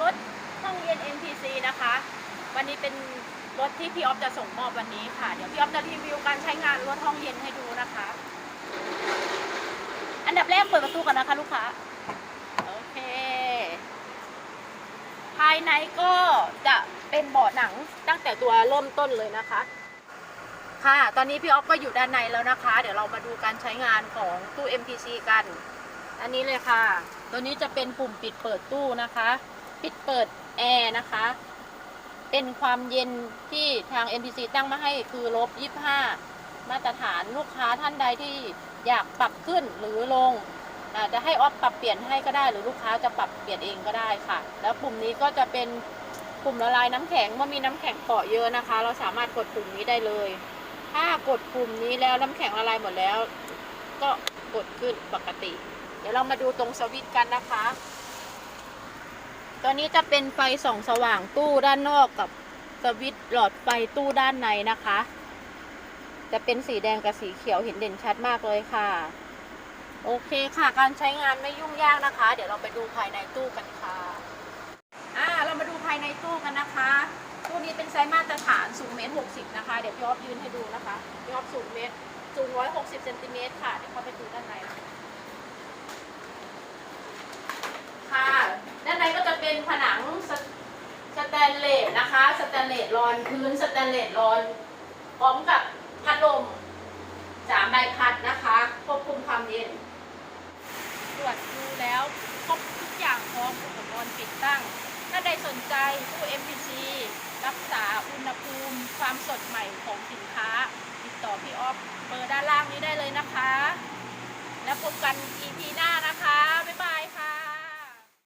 รถห้องเย็น NPC นะคะ วันนี้เป็นรถที่พี่ออฟจะส่งมอบวันนี้ค่ะ เดี๋ยวพี่ออฟจะรีวิวการใช้งานรถห้องเย็นให้ดูนะคะ อันดับแรกเปิดประตูก่อนนะคะลูกค้า โอเค ภายในก็จะเป็นเบาะหนังตั้งแต่ตัวเริ่มต้นเลยนะคะ ค่ะ ตอนนี้พี่ออฟก็อยู่ด้านในแล้วนะคะ เดี๋ยวเรามาดูการใช้งานของตู้ MPC กัน อันนี้เลยค่ะ ตัวนี้จะเป็นปุ่มปิดเปิดตู้นะคะ ปิดเปิดแอร์นะคะ เป็นความเย็นที่ทาง MPC ตั้งมาให้คือลบ 25 มาตรฐานลูกค้าท่านใดที่อยากปรับขึ้นหรือลงอาจจะให้ออฟปรับเปลี่ยนให้ก็ได้ หรือลูกค้าจะปรับเปลี่ยนเองก็ได้ค่ะ แล้วปุ่มนี้ก็จะเป็นปุ่มละลายน้ำแข็งเมื่อมีน้ำแข็งเกาะเยอะนะคะ เราสามารถกดปุ่มนี้ได้เลย ถ้ากดปุ่มนี้แล้วน้ำแข็งละลายหมดแล้ว ก็กดขึ้นปกติ เดี๋ยวเรามาดูตรงสวิตช์กันนะคะ ตัวนี้จะเป็นไฟส่องสว่างตู้ด้านนอกกับสวิตช์หลอดไฟตู้ด้านในนะคะ จะเป็นสีแดงกับสีเขียวเห็นเด่นชัดมากเลยค่ะ โอเคค่ะ การใช้งานไม่ยุ่งยากนะคะ เดี๋ยวเราไปดูภายในตู้กันค่ะอ่าเรามาดูภายในตู้กันนะคะ ตู้นี้เป็นไซส์มาตรฐานสูงเมตรหกสิบนะคะ เดี๋ยวพี่ออฟยืนให้ดูนะคะพี่ออฟสูงเมตรสูงร้อยหกสิบเซนติเมตรค่ะ เดี๋ยวเข้าไปดูด้านในนะคะค่ะ ด้านในก็จะเป็นผนังสสแตนเลส นะคะสแตเลสรอนพื้นสแตนเลสรอนพร้อมกับพัดลมสามใบพัดนะคะควบคุมความเย็นตรวจดูแล้วครบทุกอย่างพร้อมอุปกรณ์ติดตั้ง ถ้าใดสนใจตู้ MPC รักษาอุณหภูมิ ความสดใหม่ของสินค้า ติดต่อพี่ออฟเบอร์ด้านล่างนี้ได้เลยนะคะ แล้วพบกัน EP หน้านะคะ